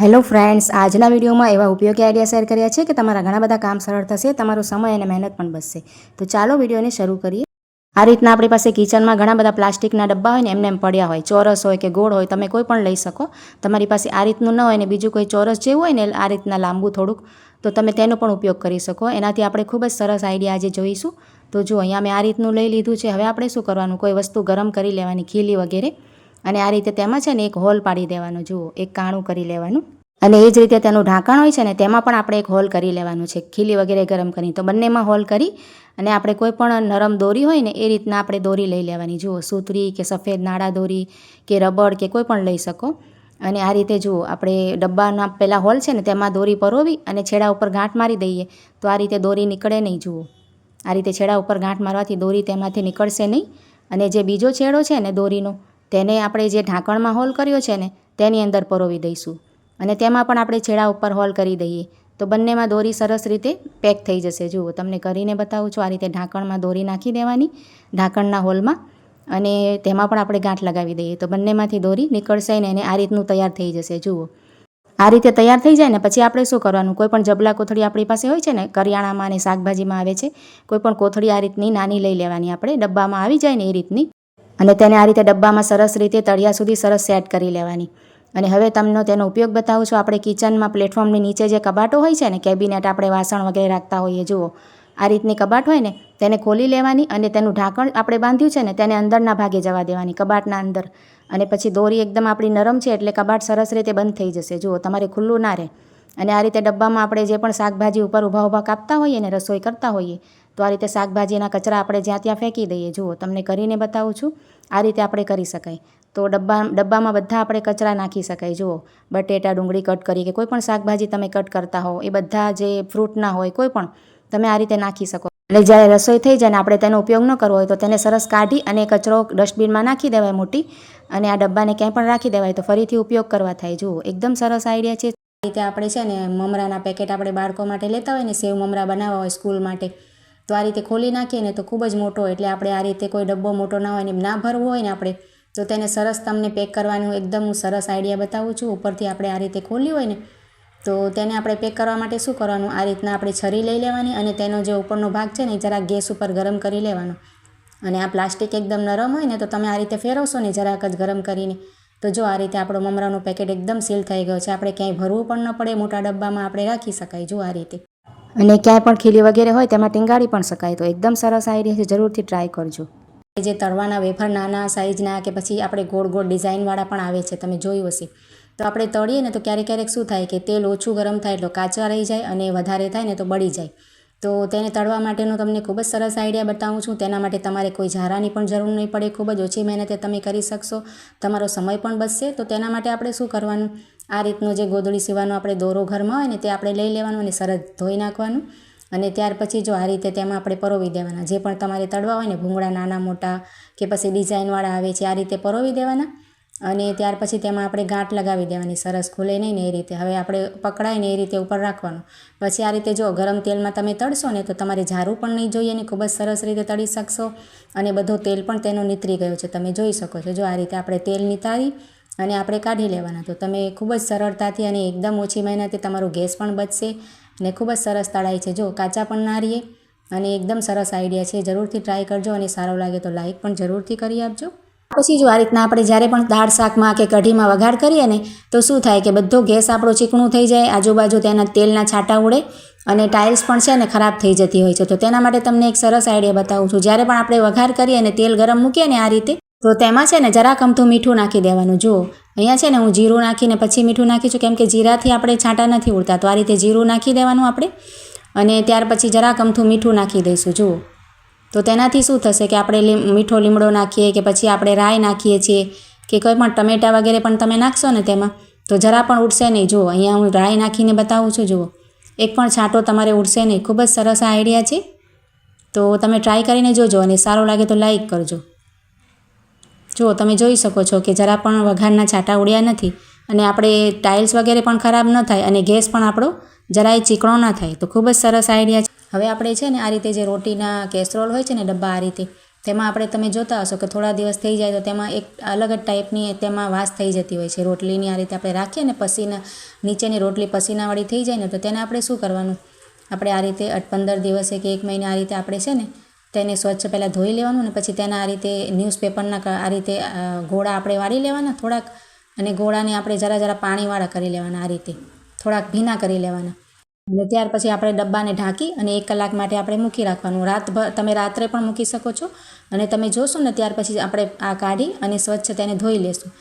Hello friends, આજના વિડીયોમાં એવા ઉપયોગી આઈડિયા શેર કર્યા છે કે તમારા ઘણા બધા કામ સરળ થશે, તમારો સમય અને મહેનત પણ બચશે. તો ચાલો વિડીયોને શરૂ કરીએ. આ રીતના આપણી પાસે કિચનમાં ઘણા બધા પ્લાસ્ટિકના ડબ્બા હોય ને એમને એમ પડ્યા હોય, ચોરસ હોય કે ગોળ હોય, તમે કોઈ પણ લઈ શકો. તમારી પાસે આ રીતનું ન હોય ને બીજું કોઈ ચોરસ જેવું હોય ને આ રીતના લાંબુ થોડુંક, તો તમે તેનો પણ ઉપયોગ કરી શકો. એનાથી આપણે ખૂબ જ સરસ આઈડિયા આજે જોઈશું. તો જો અહીંયા મેં આ રીતનું લઈ લીધું છે, હવે આપણે શું કરવાનું? કોઈ વસ્તુ ગરમ કરી લેવાની, ખીલી વગેરે. અને આ રીતે તેમાં છે ને એક હોલ પાડી દેવાનો, જુઓ, એક કાણું કરી લેવાનું. અને એ જ રીતે તેનું ઢાંકણ હોય છે ને, તેમાં પણ આપણે એક હોલ કરી લેવાનું છે, ખીલી વગેરે ગરમ કરી તો બંનેમાં હોલ કરી અને આપણે કોઈ પણ નરમ દોરી હોય ને, એ રીતના આપણે દોરી લઈ લેવાની. જુઓ, સૂતરી કે સફેદ નાળા દોરી કે રબડ કે કોઈ પણ લઈ શકો. અને આ રીતે જુઓ, આપણે ડબ્બાના પહેલાં હોલ છે ને, તેમાં દોરી પરોવી અને છેડા ઉપર ગાંઠ મારી દઈએ. તો આ રીતે દોરી નીકળે નહીં, જુઓ. આ રીતે છેડા ઉપર ગાંઠ મારવાથી દોરી તેમાંથી નીકળશે નહીં. અને જે બીજો છેડો છે ને, દોરીનો તેને આપણે જે ઢાંકણમાં હોલ કર્યો છે ને, તેની અંદર પરોવી દઈશું. અને તેમાં પણ આપણે છેડા ઉપર હોલ કરી દઈએ. તો બંનેમાં દોરી સરસ રીતે પેક થઈ જશે. જુઓ, તમને કરીને બતાવું છું આ રીતે ઢાંકણમાં દોરી નાખી દેવાની ઢાંકણના હોલમાં. અને તેમાં પણ આપણે ગાંઠ લગાવી દઈએ. તો બંનેમાંથી દોરી નીકળશે ને એને આ રીતનું તૈયાર થઈ જશે. જુઓ. આ રીતે તૈયાર થઈ જાય ને પછી આપણે શું કરવાનું? કોઈ પણ જબલા કોથળી આપણી પાસે હોય છે ને, કરિયાણામાં અને શાકભાજીમાં આવે છે, કોઈ પણ કોથળી આ રીતની નાની લઈ લેવાની. આપણે ડબ્બામાં આવી જાય ને એ રીતની અને તેને આ રીતે ડબ્બામાં સરસ રીતે તળિયા સુધી સરસ સેટ કરી લેવાની. અને હવે તમને તેનો ઉપયોગ બતાવું છું. આપણે કિચનમાં પ્લેટફોર્મની નીચે જે કબાટો હોય છે ને, કેબિનેટ આપણે વાસણ વગેરે રાખતા હોઈએ, જુઓ. આ રીતની કબાટ હોય ને, તેને ખોલી લેવાની અને તેનું ઢાંકણ આપણે બાંધ્યું છે ને, તેને અંદરના ભાગે જવા દેવાની, કબાટના અંદર. અને પછી દોરી એકદમ આપણી નરમ છે એટલે કબાટ સરસ રીતે બંધ થઈ જશે. જુઓ, તમારે ખુલ્લું ના રહે. અને આ રીતે ડબ્બામાં આપણે જે પણ શાકભાજી ઉપર ઊભા ઊભા કાપતા હોઈએ ને, રસોઈ કરતા હોઈએ તો આ રીતે શાકભાજીના કચરા આપણે જ્યાં ત્યાં ફેંકી દઈએ. જુઓ, તમને કરીને બતાવું છું. આ રીતે આપણે કરી શકાય. તો ડબ્બા, ડબ્બામાં બધા આપણે કચરા નાખી શકાય. જુઓ, બટેટા, ડુંગળી કટ કરી કે કોઈ પણ શાકભાજી તમે કટ કરતા હો, એ બધા જે ફ્રૂટના હોય કોઈ પણ તમે આ રીતે નાખી શકો. એટલે જ્યારે રસોઈ થઈ જાય ને આપણે તેનો ઉપયોગ ન કરવો હોય તો તેને સરસ કાઢી અને કચરો ડસ્ટબિનમાં નાખી દેવાય મોટી અને આ ડબ્બાને ક્યાંય પણ રાખી દેવાય તો ફરીથી ઉપયોગ કરવા થાય. જુઓ, એકદમ સરસ આઈડિયા છે. આ રીતે આપણે છે ને મમરાના પેકેટ આપણે બાળકો માટે લેતા હોય ને સેવ મમરા બનાવવા હોય સ્કૂલ માટે તો આ રીતે ખોલી નાખીએ ને તો ખૂબ જ મોટો એટલે આપણે આ રીતે કોઈ ડબ્બો મોટો ના હોય ને ના ભરવો હોય ને આપણે, તો તેને સરસ તમને પેક કરવાનું એકદમ હું સરસ આઈડિયા બતાવું છું. ઉપરથી આપણે આ રીતે ખોલ્યું હોય ને, તો તેને આપણે પેક કરવા માટે શું કરવાનું? આ રીતના આપણે છરી લઈ લેવાની અને તેનો જે ઉપરનો ભાગ છે ને એ જરાક ગેસ ઉપર ગરમ કરી લેવાનો. અને આ પ્લાસ્ટિક એકદમ નરમ હોય ને તો તમે આ રીતે ફેરવશો ને જરાક જ ગરમ કરીને, તો જો આ રીતે આપણો મમરાનું પેકેટ એકદમ સીલ થઈ ગયો છે. આપણે ક્યાંય ભરવું પણ ન પડે. મોટા ડબ્બામાં આપણે રાખી શકાય. જો આ રીતે. અને ક્યાંય પણ ખીલી વગેરે હોય તેમાં ટીંગાડી પણ શકાય. તો એકદમ સરસ આઈડિયા છે. જરૂરથી ટ્રાય કરજો. જે તળવાના વેફર નાના સાઇઝના કે પછી આપણે ગોળ ગોળ ડિઝાઇનવાળા પણ આવે છે. તમે જોયું હશે. તો આપણે તળીએ ને તો ક્યારેક ક્યારેક શું થાય કે તેલ ઓછું ગરમ થાય એટલે કાચા રહી જાય અને વધારે થાય ને તો બળી જાય. તો તેને તળવા માટેનો તમને ખૂબ જ સરસ આઈડિયા બતાવું છું. તેના માટે તમારે કોઈ ઝારાની પણ જરૂર નહીં પડે. ખૂબ જ ઓછી મહેનતે તમે કરી શકશો. તમારો સમય પણ બચશે. તો તેના માટે આપણે શું કરવાનું? આ રીતનો જે ગોદળી સીવાનો આપણે દોરો ઘરમાં હોય ને તે આપણે લઈ લેવાનું અને સરસ ધોઈ નાખવાનું. અને ત્યાર પછી જો આ રીતે તેમાં આપણે પરોવી દેવાના. જે પણ તમારે તળવા હોય ને ભૂંગળા નાના મોટા કે પછી ડિઝાઇનવાળા આવે છે, આ રીતે પરોવી દેવાના. અને ત્યાર પછી તેમાં આપણે ગાંઠ લગાવી દેવાની. સરસ ખુલે નહીં ને એ રીતે. હવે આપણે પકડાય ને એ રીતે ઉપર રાખવાનું. પછી આ રીતે જો ગરમ તેલમાં તમે તળશો ને તો તમારે ઝારું પણ નહીં જોઈએ ને ખૂબ જ સરસ રીતે તળી શકશો. અને બધો તેલ પણ તેનો નીતરી ગયો છે. તમે જોઈ શકો છો. જો આ રીતે આપણે તેલ નીતારી અને આપણે કાઢી લેવાના. તો તમે ખૂબ જ સરળતાથી અને એકદમ ઓછી મહેનતે તમારો ગેસ પણ બચશે અને ખૂબ જ સરસ તળાય છે. જો કાચા પણ ના રહીએ અને એકદમ સરસ આઈડિયા છે. જરૂરથી ટ્રાય કરજો અને સારો લાગે તો લાઇક પણ જરૂરથી કરી આપજો. પછી જો આ રીતના આપણે જ્યારે પણ દાળ શાકમાં કે કઢીમાં વઘાર કરીએ ને, તો શું થાય કે બધો ગેસ આપણો ચીકણું થઈ જાય, આજુબાજુ તેના તેલના છાંટા ઉડે અને ટાઇલ્સ પણ છે ને ખરાબ થઈ જતી હોય છે. તો તેના માટે તમને એક સરસ આઈડિયા બતાવું છું. જ્યારે પણ આપણે વઘાર કરીએ અને તેલ ગરમ મૂકીએ ને આ રીતે તો તેમાં છે ને જરાક અમથું મીઠું નાખી દેવાનું. જુઓ અહીંયા છે ને હું જીરું નાખીને પછી મીઠું નાખી છું, કેમ કે જીરાથી આપણે છાંટા નથી ઉડતા, તો આ રીતે જીરું નાખી દેવાનું આપણે. અને ત્યાર પછી જરાક અમથું મીઠું નાખી દઈશું જુઓ તો તેનાથી શું થશે કે આપણે લીમ, મીઠો લીમડો નાખીએ કે પછી આપણે રાઈ નાખીએ છીએ કે કોઈ પણ ટમેટા વગેરે પણ તમે નાખશો ને તેમાં, તો જરા પણ ઉડશે નહીં. જુઓ અહીંયા હું રાઈ નાખીને બતાવું છું જુઓ એક પણ છાંટો તમારે ઉડશે નહીં. ખૂબ જ સરસ આ આઈડિયા છે. તો તમે ટ્રાય કરીને જોજો અને સારો લાગે તો લાઈક કરજો. જુઓ તમે જોઈ શકો છો કે જરા પણ વઘારના છાંટા ઉડ્યા નથી અને આપણે ટાઇલ્સ વગેરે પણ ખરાબ ન થાય અને ગેસ પણ આપણો જરાય ચીકણો ન થાય. તો ખૂબ જ સરસ આઈડિયા છે. હવે આપણે છે ને આ રીતે જે રોટીના કેસરોલ હોય છે ને ડબ્બા આ રીતે, તેમાં આપણે તમે જોતા હશો કે થોડા દિવસ થઈ જાય તો તેમાં એક અલગ જ ટાઈપની તેમાં વાસ થઈ જતી હોય છે. રોટલીની આ રીતે આપણે રાખીએ ને પસીના, નીચેની રોટલી પસીનાવાળી થઈ જાય ને તો તેને આપણે શું કરવાનું? આપણે આ રીતે પંદર દિવસે કે એક મહિને આ રીતે આપણે છે ને તેને સ્વચ્છ પહેલાં ધોઈ લેવાનું અને પછી તેના આ રીતે ન્યૂઝપેપરના આ રીતે ગોળા આપણે વાળી લેવાના થોડાક અને ગોળાને આપણે જરા જરા પાણીવાળા કરી લેવાના આ રીતે. થોડાક ભીના કરી લેવાના. અને ત્યાર પછી આપણે ડબ્બાને ઢાંકી અને એક કલાક માટે આપણે મૂકી રાખવાનું. રાતભર તમે રાત્રે પણ મૂકી શકો છો અને તમે જોશો ને ત્યાર પછી આપણે આ કાઢી અને સ્વચ્છ તેને ધોઈ લેશું.